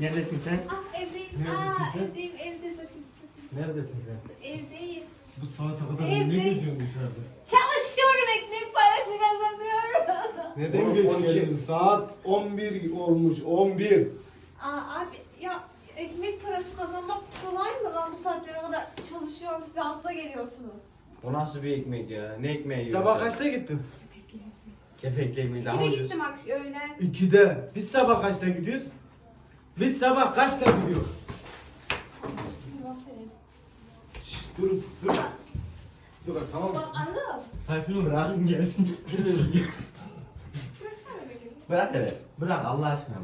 Neredesin sen? Ah evdeyim. Neredesin Aa sen? evdeyim evde saçım saçım. Neredesin sen? Evdeyim. Bu saate kadar Evde. ne geziyorsun dışarıda? Çalışıyorum ekmek parası kazanıyorum. Neden On- geç geldin? Saat 11 olmuş 11. Aa abi ya ekmek parası kazanmak kolay mı lan bu saatlere kadar çalışıyorum siz altıda geliyorsunuz. O nasıl bir ekmek ya? Ne ekmeği yiyorsun? Sabah kaçta gittin? Kepekli ekmeği daha de ucuz. gittim akş öğlen. 2'de. Biz sabah kaçta gidiyoruz? Biz sabah kaçta? Masaya. Şşş dur dur. Dur tamam. Bak anıl. Sayfını bırakın gelsin. Bırak hele. Bırak Allah aşkına.